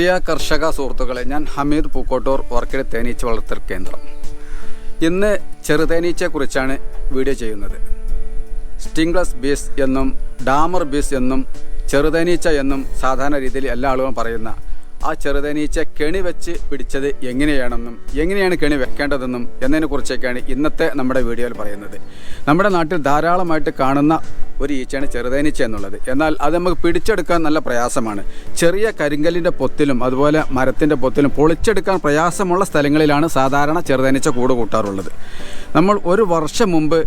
പ്രിയ കർഷക സുഹൃത്തുക്കളെ ഞാൻ ഹമീദ് പൂക്കോട്ടൂർ വർക്കിട തേനീച്ച വളർത്തൽ കേന്ദ്രം. ഇന്ന് ചെറുതേനീച്ചയെക്കുറിച്ചാണ് വീഡിയോ ചെയ്യുന്നത്. സ്റ്റിംഗ്ലസ് ബീസ് എന്നും ഡാമർ ബീസ് എന്നും ചെറുതേനീച്ച എന്നും സാധാരണ രീതിയിൽ എല്ലാ ആളുകളും പറയുന്ന ആ ചെറുതേനീച്ച കെണി വെച്ച് പിടിച്ചത് എങ്ങനെയാണെന്നും എങ്ങനെയാണ് കെണി വെക്കേണ്ടതെന്നും എന്നതിനെക്കുറിച്ചൊക്കെയാണ് ഇന്നത്തെ നമ്മുടെ വീഡിയോയിൽ പറയുന്നത്. നമ്മുടെ നാട്ടിൽ ധാരാളമായിട്ട് കാണുന്ന ഒരു ഈച്ചയാണ് ചെറുതേനീച്ച എന്നുള്ളത്. എന്നാൽ അത് നമുക്ക് പിടിച്ചെടുക്കാൻ നല്ല പ്രയാസമാണ്. ചെറിയ കരിങ്കല്ലിന്റെ പൊത്തിലും അതുപോലെ മരത്തിന്റെ പൊത്തിലും പൊളിച്ചെടുക്കാൻ പ്രയാസമുള്ള സ്ഥലങ്ങളിലാണ് സാധാരണ ചെറുതേനീച്ച കൂട് കൂട്ടാറുള്ളത്. നമ്മൾ ഒരു വർഷം മുമ്പ്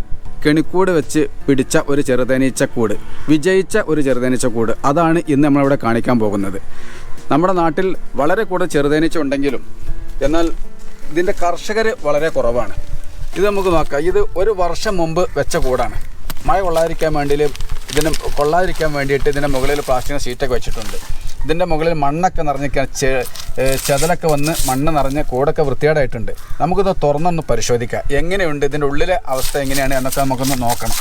കെണിക്കൂട് വെച്ച് പിടിച്ച ഒരു ചെറുതേനീച്ചക്കൂട് വിജയിച്ച ഒരു ചെറുതേനീച്ചക്കൂട് അതാണ് ഇന്ന് നമ്മളിവിടെ കാണിക്കാൻ പോകുന്നത്. നമ്മുടെ നാട്ടിൽ വളരെ കൂടെ ചെറുതേനീച്ച ഉണ്ടെങ്കിലും എന്നാൽ ഇതിന്റെ കർഷകർ വളരെ കുറവാണ്. ഇത് നമുക്ക് നോക്കാം. ഇത് ഒരു വർഷം മുമ്പ് വെച്ച കൂടാണ്. മഴ കൊള്ളാതിരിക്കാൻ വേണ്ടി ഇതിന് കൊള്ളാതിരിക്കാൻ വേണ്ടിയിട്ട് ഇതിന്റെ മുകളിൽ പ്ലാസ്റ്റിക് ഷീറ്റൊക്കെ വെച്ചിട്ടുണ്ട്. ഇതിന്റെ മുകളിൽ മണ്ണൊക്കെ നിറഞ്ഞിരിക്കാൻ ചെ ഏ, വന്ന് മണ്ണ് നിറഞ്ഞ് കൂടൊക്കെ വൃത്തികേടായിട്ടുണ്ട്. നമുക്കിത് തുറന്നൊന്ന് പരിശോധിക്കാം. എങ്ങനെയുണ്ട്? ഇതിന്റെ ഉള്ളിലെ അവസ്ഥ എങ്ങനെയാണ്? എന്നൊക്കെ നമുക്കൊന്ന് നോക്കണം.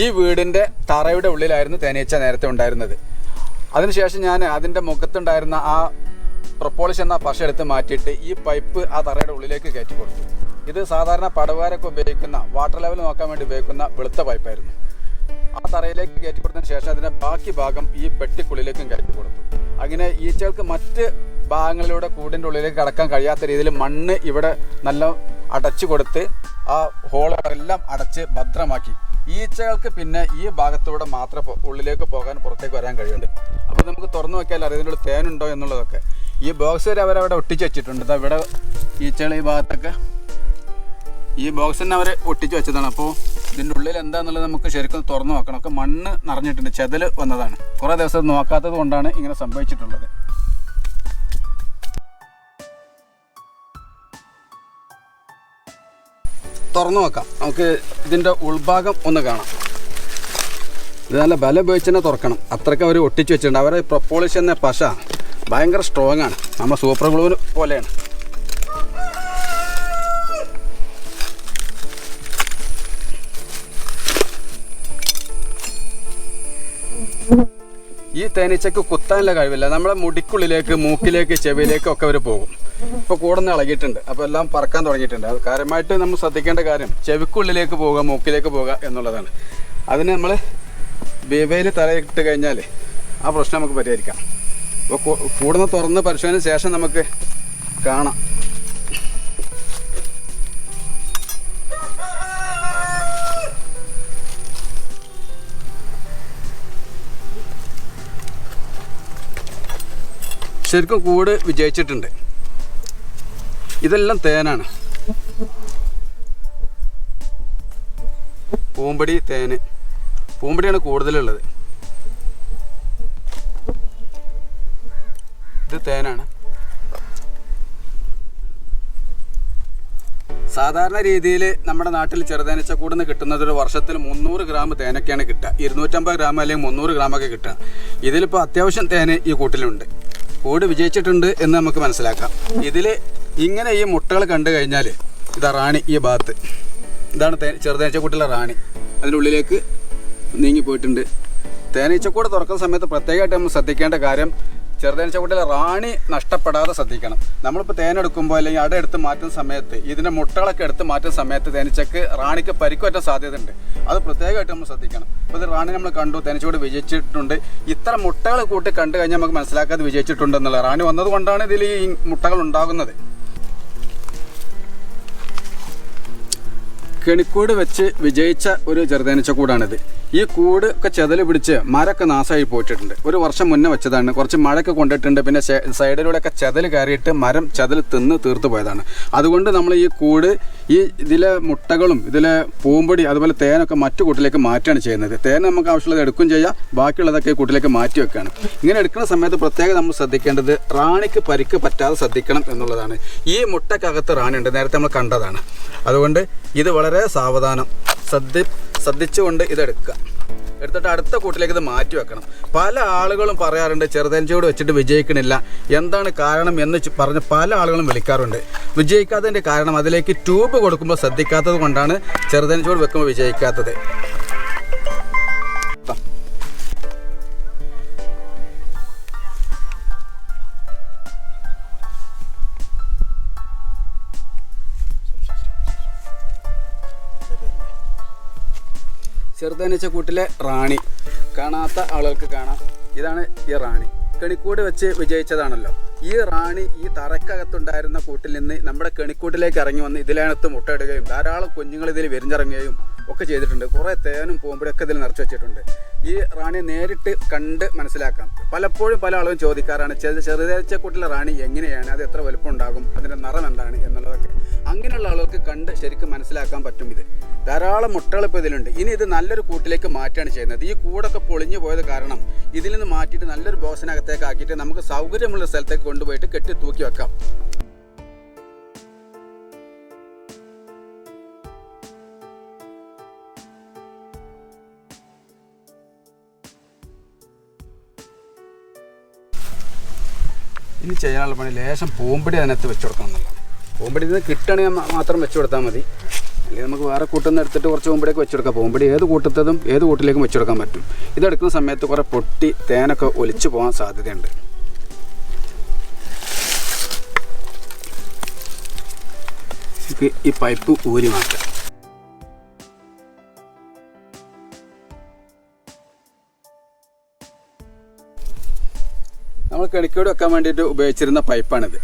ഈ വീടിന്റെ തറയുടെ ഉള്ളിലായിരുന്നു തേനീച്ച നേരത്തെ ഉണ്ടായിരുന്നത്. അതിനുശേഷം ഞാൻ അതിന്റെ മുഖത്തുണ്ടായിരുന്ന ആ പ്രൊപ്പോളിഷ് എന്ന പശ എടുത്ത് മാറ്റിയിട്ട് ഈ പൈപ്പ് ആ തറയുടെ ഉള്ളിലേക്ക് കയറ്റി കൊടുത്തു. ഇത് സാധാരണ പടവാരൊക്കെ ഉപയോഗിക്കുന്ന വാട്ടർ ലെവൽ നോക്കാൻ വേണ്ടി ഉപയോഗിക്കുന്ന വെളുത്ത പൈപ്പായിരുന്നു. ആ തറയിലേക്ക് കയറ്റി കൊടുത്തതിന് ശേഷം അതിന്റെ ബാക്കി ഭാഗം ഈ പെട്ടിക്കുള്ളിലേക്കും കയറ്റി കൊടുത്തു. അങ്ങനെ ഈച്ചകൾക്ക് മറ്റ് ഭാഗങ്ങളിലൂടെ കൂടിന്റെ ഉള്ളിലേക്ക് കടക്കാൻ കഴിയാത്ത രീതിയിൽ മണ്ണ് ഇവിടെ നല്ല അടച്ചു കൊടുത്ത് ആ ഹോളുകളെല്ലാം അടച്ച് ഭദ്രമാക്കി. ഈച്ചകൾക്ക് പിന്നെ ഈ ഭാഗത്തൂടെ മാത്രം ഉള്ളിലേക്ക് പോകാൻ പുറത്തേക്ക് വരാൻ കഴിയുന്നുണ്ട്. അപ്പോൾ നമുക്ക് തുറന്നു നോക്കിയാൽ അറിയാം തേനുണ്ടോ എന്നുള്ളതൊക്കെ. ഈ ബോക്സ് വരെ അവരവിടെ ഒട്ടിച്ച് വെച്ചിട്ടുണ്ട്. ഇവിടെ ഈച്ചകൾ ഈ ഭാഗത്തൊക്കെ. ഈ ബോക്സ് തന്നെ അവർ ഒട്ടിച്ച് വെച്ചതാണ്. അപ്പോൾ ഇതിന്റെ ഉള്ളിൽ എന്താണെന്നുള്ളത് നമുക്ക് ശരിക്കും തുറന്നു നോക്കണം. ഒക്കെ മണ്ണ് നിറഞ്ഞിട്ടുണ്ട്. ചെതൽ വന്നതാണ്. കുറേ ദിവസം നോക്കാത്തത് കൊണ്ടാണ് ഇങ്ങനെ സംഭവിച്ചിട്ടുള്ളത്. തുറന്നു നോക്കാം നമുക്ക് ഇതിന്റെ ഉൾഭാഗം ഒന്ന് കാണാം. ഇത് നല്ല ബലം ഉപയോഗിച്ച് തന്നെ തുറക്കണം. അത്രയ്ക്ക് അവർ ഒട്ടിച്ച് വെച്ചിട്ടുണ്ട്. അവരെ പ്രപ്പോളിഷ് എന്ന പശ ഭയങ്കര സ്ട്രോങ് ആണ്. നമ്മൾ സൂപ്പർ ഗ്ലൂവിന് പോലെയാണ്. ഈ തേനീച്ചക്ക് കുത്താനുള്ള കഴിവില്ല. നമ്മളെ മുടിക്കുള്ളിലേക്ക് മൂക്കിലേക്ക് ചെവിയിലേക്കൊക്കെ അവർ പോകും. ഇപ്പോൾ കൂടുന്ന ഇളകിയിട്ടുണ്ട്. അപ്പോൾ എല്ലാം പറക്കാൻ തുടങ്ങിയിട്ടുണ്ട്. അത് കാര്യമായിട്ട് നമ്മൾ ശ്രദ്ധിക്കേണ്ട കാര്യം ചെവിക്കുള്ളിലേക്ക് പോവുക മൂക്കിലേക്ക് പോവുക എന്നുള്ളതാണ്. അതിന് നമ്മൾ ബീവയിൽ തലയിട്ട് കഴിഞ്ഞാൽ ആ പ്രശ്നം നമുക്ക് പരിഹരിക്കാം. അപ്പോൾ കൂടുന്ന തുറന്ന് പരിശോധന ശേഷം നമുക്ക് കാണാം. ശരിക്കും കൂട് വിജയിച്ചിട്ടുണ്ട്. ഇതെല്ലാം തേനാണ്. പൂമ്പടി തേന്. പൂമ്പടിയാണ് കൂടുതലുള്ളത്. ഇത് തേനാണ്. സാധാരണ രീതിയിൽ നമ്മുടെ നാട്ടിൽ ചെറുതേനച്ച കൂടുന്ന കിട്ടുന്നത് ഒരു വർഷത്തിൽ മുന്നൂറ് ഗ്രാം തേനൊക്കെയാണ് കിട്ടുക. ഇരുന്നൂറ്റമ്പത് ഗ്രാം അല്ലെങ്കിൽ മുന്നൂറ് ഗ്രാമൊക്കെ കിട്ടുക. ഇതിലിപ്പോൾ അത്യാവശ്യം തേന് ഈ കൂട്ടിലുണ്ട്. കൂട് വിജയിച്ചിട്ടുണ്ട് എന്ന് നമുക്ക് മനസ്സിലാക്കാം. ഇതിൽ ഇങ്ങനെ ഈ മുട്ടകൾ കണ്ടു കഴിഞ്ഞാൽ ഇതാ റാണി ഈ ഭാഗത്ത്. ഇതാണ് തേ ചെറുതേനച്ചക്കൂട്ടിലെ റാണി. അതിനുള്ളിലേക്ക് നീങ്ങി പോയിട്ടുണ്ട്. തേനീച്ചക്കൂട് തുറക്കുന്ന സമയത്ത് പ്രത്യേകമായിട്ട് നമ്മൾ ശ്രദ്ധിക്കേണ്ട കാര്യം ചെറുതേനീച്ചക്കൂട്ടിലെ റാണി നഷ്ടപ്പെടാതെ ശ്രദ്ധിക്കണം. നമ്മളിപ്പോൾ തേനെടുക്കുമ്പോൾ അല്ലെങ്കിൽ അട എടുത്ത് മാറ്റുന്ന സമയത്ത് ഇതിന്റെ മുട്ടകളൊക്കെ എടുത്ത് മാറ്റുന്ന സമയത്ത് തേനീച്ചക്ക് റാണിക്ക് പരിക്ക് പറ്റാൻ സാധ്യതയുണ്ട്. അത് പ്രത്യേകമായിട്ട് നമ്മൾ ശ്രദ്ധിക്കണം. അപ്പോൾ ഇത് റാണി നമ്മൾ കണ്ടു തേനീച്ചക്കൂട് വിജയിച്ചിട്ടുണ്ട്. ഇത്ര മുട്ടകൾ കൂട്ടി കണ്ടു കഴിഞ്ഞാൽ നമുക്ക് മനസ്സിലാക്കാതെ വിജയിച്ചിട്ടുണ്ട് എന്നുള്ള റാണി വന്നതുകൊണ്ടാണ് ഇതിൽ ഈ മുട്ടകൾ ഉണ്ടാകുന്നത്. കെണിക്കൂട് വെച്ച് വിജയിച്ച ഒരു ചെറുതേനീച്ച കൂടാണിത് ഈ കൂട് ഒക്കെ ചെതൽ പിടിച്ച് മരമൊക്കെ നാശമായി പോയിട്ടുണ്ട്. ഒരു വർഷം മുന്നേ വെച്ചതാണ്. കുറച്ച് മഴയൊക്കെ കൊണ്ടിട്ടുണ്ട്. പിന്നെ സൈഡിലൂടെയൊക്കെ ചെതൽ കയറിയിട്ട് മരം ചെതൽ തിന്ന് തീർത്തു പോയതാണ്. അതുകൊണ്ട് നമ്മൾ ഈ കൂട് ഈ ഇതിലെ മുട്ടകളും ഇതിലെ പൂമ്പൊടി അതുപോലെ തേനൊക്കെ മറ്റു കൂട്ടിലേക്ക് മാറ്റുകയാണ് ചെയ്യുന്നത്. തേൻ നമുക്ക് ആവശ്യമുള്ളത് എടുക്കും ചെയ്യാം. ബാക്കിയുള്ളതൊക്കെ കൂട്ടിലേക്ക് മാറ്റി വെക്കുകയാണ്. ഇങ്ങനെ എടുക്കുന്ന സമയത്ത് പ്രത്യേകം നമ്മൾ ശ്രദ്ധിക്കേണ്ടത് റാണിക്ക് പരിക്ക് പറ്റാതെ ശ്രദ്ധിക്കണം എന്നുള്ളതാണ്. ഈ മുട്ടക്കകത്ത് റാണി ഉണ്ട് നേരത്തെ നമ്മൾ കണ്ടതാണ്. അതുകൊണ്ട് ഇത് വളരെ സാവധാനം ശ്രദ്ധി ശ്രദ്ധിച്ചുകൊണ്ട് ഇതെടുക്കുക. എടുത്തിട്ട് അടുത്ത കൂട്ടിലേക്ക് ഇത് മാറ്റി വെക്കണം. പല ആളുകളും പറയാറുണ്ട് ചെറുതേഞ്ചോട് വെച്ചിട്ട് വിജയിക്കണില്ല. എന്താണ് കാരണം എന്ന് പറഞ്ഞ് പല ആളുകളും വിളിക്കാറുണ്ട്. വിജയിക്കാത്തതിന്റെ കാരണം അതിലേക്ക് ട്യൂബ് കൊടുക്കുമ്പോൾ ശ്രദ്ധിക്കാത്തത് കൊണ്ടാണ് ചെറുതേഞ്ചോട് വെക്കുമ്പോൾ വിജയിക്കാത്തത്. ചെറുതേനീച്ച കൂട്ടിലെ റാണി. കാണാത്ത ആളുകൾക്ക് കാണാം. ഇതാണ് ഈ റാണി. കെണിക്കൂട് വെച്ച് വിജയിച്ചതാണല്ലോ. ഈ റാണി ഈ തറക്കകത്തുണ്ടായിരുന്ന കൂട്ടിൽ നിന്ന് നമ്മുടെ കെണിക്കൂട്ടിലേക്ക് ഇറങ്ങി വന്ന് ഇതിലകത്ത് മുട്ടയിടുകയും ധാരാളം കുഞ്ഞുങ്ങൾ ഇതിൽ വിരിഞ്ഞിറങ്ങുകയും ഒക്കെ ചെയ്തിട്ടുണ്ട്. കുറേ തേനും പോകുമ്പോഴൊക്കെ ഇതിൽ നിറച്ച് വെച്ചിട്ടുണ്ട്. ഈ റാണിയെ നേരിട്ട് കണ്ട് മനസ്സിലാക്കാം. പലപ്പോഴും പല ആളുകളും ചോദിക്കാറാണ് ചെറിയ ചെറിയ കൂട്ടിലെ റാണി എങ്ങനെയാണ്? അത് എത്ര വലുപ്പം ഉണ്ടാകും? അതിന്റെ നിറം എന്താണ്? എന്നുള്ളതൊക്കെ. അങ്ങനെയുള്ള ആളുകൾക്ക് കണ്ട് ശരിക്കും മനസ്സിലാക്കാൻ പറ്റും ഇത്. ധാരാളം മുട്ടകൾ ഇപ്പോൾ ഇതിലുണ്ട്. ഇനി ഇത് നല്ലൊരു കൂട്ടിലേക്ക് മാറ്റുകയാണ് ചെയ്യുന്നത്. ഈ കൂടൊക്കെ പൊളിഞ്ഞു പോയത് കാരണം ഇതിൽ നിന്ന് മാറ്റിയിട്ട് നല്ലൊരു ബോക്സിനകത്തേക്ക് ആക്കിയിട്ട് നമുക്ക് സൗകര്യമുള്ള സ്ഥലത്തേക്ക് കൊണ്ടുപോയിട്ട് കെട്ടി തൂക്കി വെക്കാം. ഇനി ചെയ്യാനുള്ള പണി ലേശം പൂമ്പടി അതിനകത്ത് വെച്ച് കൊടുക്കണം എന്നുള്ളതാണ്. പൂമ്പടി ഇത് കിട്ടണമെങ്കിൽ മാത്രം വെച്ച് കൊടുത്താൽ മതി. അല്ലെങ്കിൽ നമുക്ക് വേറെ കൂട്ടുന്ന എടുത്തിട്ട് കുറച്ച് പൂമ്പടിയൊക്കെ വെച്ച് കൊടുക്കാം. പൂമ്പടി ഏത് കൂട്ടത്തതും ഏത് കൂട്ടിലേക്കും വെച്ച് കൊടുക്കാൻ പറ്റും. ഇതെടുക്കുന്ന സമയത്ത് കുറേ പൊട്ടി തേനൊക്കെ ഒലിച്ചു പോകാൻ സാധ്യതയുണ്ട്. ഈ പൈപ്പ് ഊരി മാറ്റാം. നമ്മൾ കെണിക്കോട് വെക്കാൻ വേണ്ടിയിട്ട് ഉപയോഗിച്ചിരുന്ന പൈപ്പാണിത്.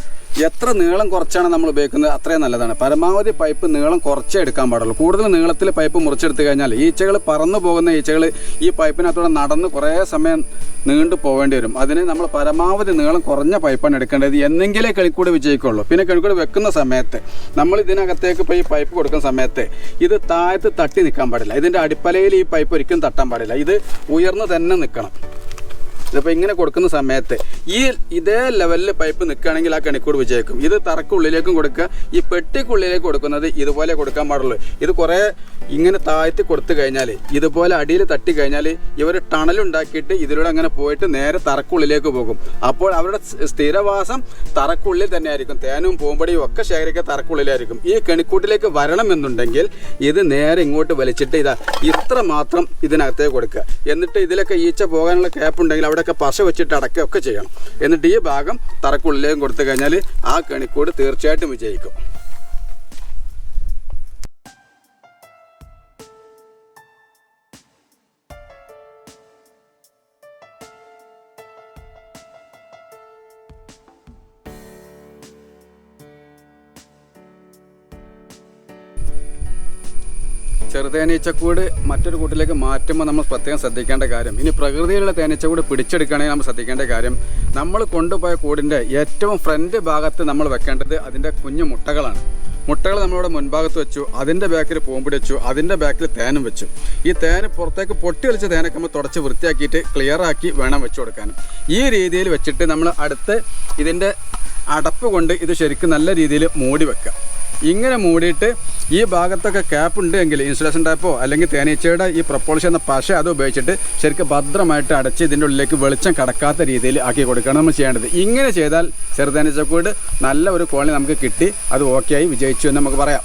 എത്ര നീളം കുറച്ചാണ് നമ്മൾ ഉപയോഗിക്കുന്നത് അത്രയും നല്ലതാണ്. പരമാവധി പൈപ്പ് നീളം കുറച്ചേ എടുക്കാൻ പാടുള്ളൂ. കൂടുതൽ നീളത്തിൽ പൈപ്പ് മുറിച്ചെടുത്ത് കഴിഞ്ഞാൽ ഈച്ചകൾ പറന്നു പോകുന്ന ഈച്ചകൾ ഈ പൈപ്പിനകത്തൂടെ നടന്ന് കുറേ സമയം നീണ്ടു പോകേണ്ടി വരും. അതിന് നമ്മൾ പരമാവധി നീളം കുറഞ്ഞ പൈപ്പാണ് എടുക്കേണ്ടത്. എന്നെങ്കിലേ കെണിക്കൂടി വിജയിക്കുള്ളൂ. പിന്നെ കെണിക്കൂടി വെക്കുന്ന സമയത്ത് നമ്മൾ ഇതിനകത്തേക്ക് ഇപ്പോൾ ഈ പൈപ്പ് കൊടുക്കുന്ന സമയത്ത് ഇത് താഴത്ത് തട്ടി നിൽക്കാൻ പാടില്ല. ഇതിന്റെ അടിപ്പലയിൽ ഈ പൈപ്പ് ഒരിക്കലും തട്ടാൻ പാടില്ല. ഇത് ഉയർന്നു തന്നെ നിൽക്കണം. ഇതിപ്പോൾ ഇങ്ങനെ കൊടുക്കുന്ന സമയത്ത് ഈ ഇതേ ലെവലിൽ പൈപ്പ് നിൽക്കുകയാണെങ്കിൽ ആ കണിക്കൂട് വിജയിക്കും. ഇത് തറക്കുള്ളിലേക്കും കൊടുക്കുക. ഈ പെട്ടിക്കുള്ളിലേക്ക് കൊടുക്കുന്നത് ഇതുപോലെ കൊടുക്കാൻ പാടുള്ളൂ. ഇത് കുറേ ഇങ്ങനെ താഴ്ത്തി കൊടുത്തു കഴിഞ്ഞാൽ ഇതുപോലെ അടിയിൽ തട്ടി കഴിഞ്ഞാൽ ഇവർ ടണലുണ്ടാക്കിയിട്ട് ഇതിലൂടെ അങ്ങനെ പോയിട്ട് നേരെ തറക്കുള്ളിലേക്ക് പോകും. അപ്പോൾ അവരുടെ സ്ഥിരവാസം തറക്കുള്ളിൽ തന്നെ ആയിരിക്കും തേനും പൂമ്പടിയും ഒക്കെ ശേഖരിക്കുക തറക്കുള്ളിലായിരിക്കും. ഈ കണിക്കൂട്ടിലേക്ക് വരണമെന്നുണ്ടെങ്കിൽ ഇത് നേരെ ഇങ്ങോട്ട് വലിച്ചിട്ട് ഇതാ ഇത്ര മാത്രം ഇതിനകത്തേക്ക് കൊടുക്കുക. എന്നിട്ട് ഇതിലൊക്കെ ഈച്ച പോകാനുള്ള ക്യാപ്പ് ഉണ്ടെങ്കിൽ അവിടെയൊക്കെ പശ വെച്ചിട്ട് അടക്കുകയൊക്കെ ചെയ്യണം. എന്നിട്ട് ഈ ഭാഗം തറക്കുള്ളിലേക്കും കൊടുത്തു കഴിഞ്ഞാൽ ആ കണിക്കൂട് തീർച്ചയായിട്ടും വിജയിക്കും. ചെറുതേനീച്ചക്കൂട് മറ്റൊരു കൂട്ടിലേക്ക് മാറ്റുമ്പോൾ നമ്മൾ പ്രത്യേകം ശ്രദ്ധിക്കേണ്ട കാര്യം. ഇനി പ്രകൃതിയിലുള്ള തേനീച്ചക്കൂട് പിടിച്ചെടുക്കുകയാണെങ്കിൽ നമ്മൾ ശ്രദ്ധിക്കേണ്ട കാര്യം നമ്മൾ കൊണ്ടുപോയ കൂടിന്റെ ഏറ്റവും ഫ്രണ്ട് ഭാഗത്ത് നമ്മൾ വെക്കേണ്ടത് അതിന്റെ കുഞ്ഞു മുട്ടകളാണ്. മുട്ടകൾ നമ്മളിവിടെ മുൻഭാഗത്ത് വെച്ചു അതിന്റെ ബാക്കിൽ പൂമ്പിടി വെച്ചു അതിന്റെ ബാക്കിൽ തേനും വെച്ചു. ഈ തേന് പുറത്തേക്ക് പൊട്ടി വലിച്ച തേനൊക്കെ നമ്മൾ തുടച്ച് വൃത്തിയാക്കിയിട്ട് ക്ലിയറാക്കി വേണം വെച്ചു കൊടുക്കാൻ. ഈ രീതിയിൽ വെച്ചിട്ട് നമ്മൾ അടുത്ത് ഇതിന്റെ അടപ്പ് കൊണ്ട് ഇത് ശരിക്കും നല്ല രീതിയിൽ മൂടി വെക്കുക. ഇങ്ങനെ മൂടിയിട്ട് ഈ ഭാഗത്തൊക്കെ ക്യാപ്പ് ഉണ്ട് എങ്കിൽ ഇൻസുലേഷൻ ടാപ്പോ അല്ലെങ്കിൽ തേനീച്ചയുടെ ഈ പ്രപ്പോളിഷൻ എന്ന പശ അത് ഉപയോഗിച്ചിട്ട് ശരിക്കും ഭദ്രമായിട്ട് അടച്ച് ഇതിന്റെ ഉള്ളിലേക്ക് വെളിച്ചം കടക്കാത്ത രീതിയിൽ ആക്കി കൊടുക്കണം നമ്മൾ ചെയ്യേണ്ടത്. ഇങ്ങനെ ചെയ്താൽ ചെറുതേനീച്ചക്കൂട് നല്ല ഒരു കോളനി നമുക്ക് കിട്ടി അത് ഓക്കെ ആയി വിജയിച്ചു എന്ന് നമുക്ക് പറയാം.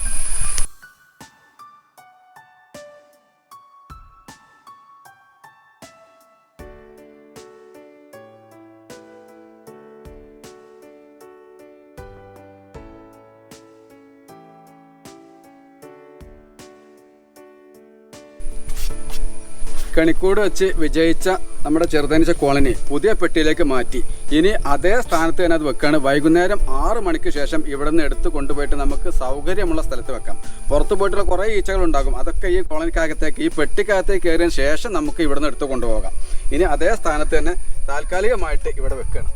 കണിക്കൂട് വെച്ച് വിജയിച്ച നമ്മുടെ ചെറുതനിച്ച കോളനി പുതിയ പെട്ടിയിലേക്ക് മാറ്റി. ഇനി അതേ സ്ഥാനത്ത് തന്നെ അത് വെക്കാണ്. വൈകുന്നേരം ആറ് മണിക്ക് ശേഷം ഇവിടെ നിന്ന് എടുത്ത് കൊണ്ടുപോയിട്ട് നമുക്ക് സൗകര്യമുള്ള സ്ഥലത്ത് വെക്കാം. പുറത്ത് പോയിട്ടുള്ള കുറേ ഈച്ചകൾ ഉണ്ടാകും അതൊക്കെ ഈ കോളനിക്കകത്തേക്ക് ഈ പെട്ടിക്കകത്തേക്ക് കയറിയതിന് ശേഷം നമുക്ക് ഇവിടെ നിന്ന് എടുത്ത് കൊണ്ടുപോകാം. ഇനി അതേ സ്ഥാനത്ത് തന്നെ താൽക്കാലികമായിട്ട് ഇവിടെ വെക്കണം.